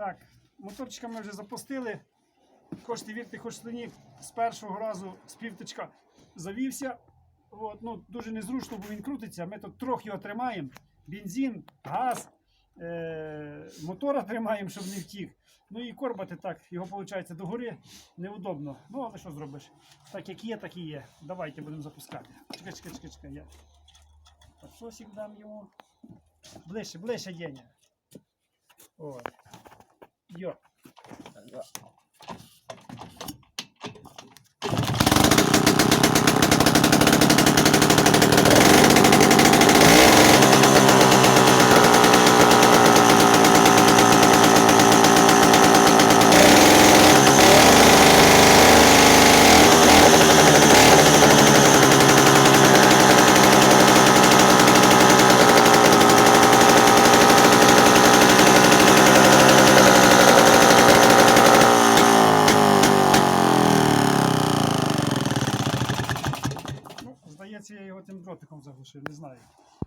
Так, моторчика ми вже запустили. Хочете вірте, хочете ні, з першого разу з півтичка завівся. От, ну, дуже незручно, бо він крутиться. Ми тут трохи його тримаємо. Бензин, газ, е- мотора тримаємо, щоб не втік. Ну і корбати так, його виходить догори неудобно. Ну, але що зробиш? Так як є, так і є. Давайте будемо запускати. Чекай, чекай, чекай, чекай. Я подсосик дам йому. Ближче, ближче Деня. От. Йо. Ну, здається, я його тим дротиком заглушив, не знаю.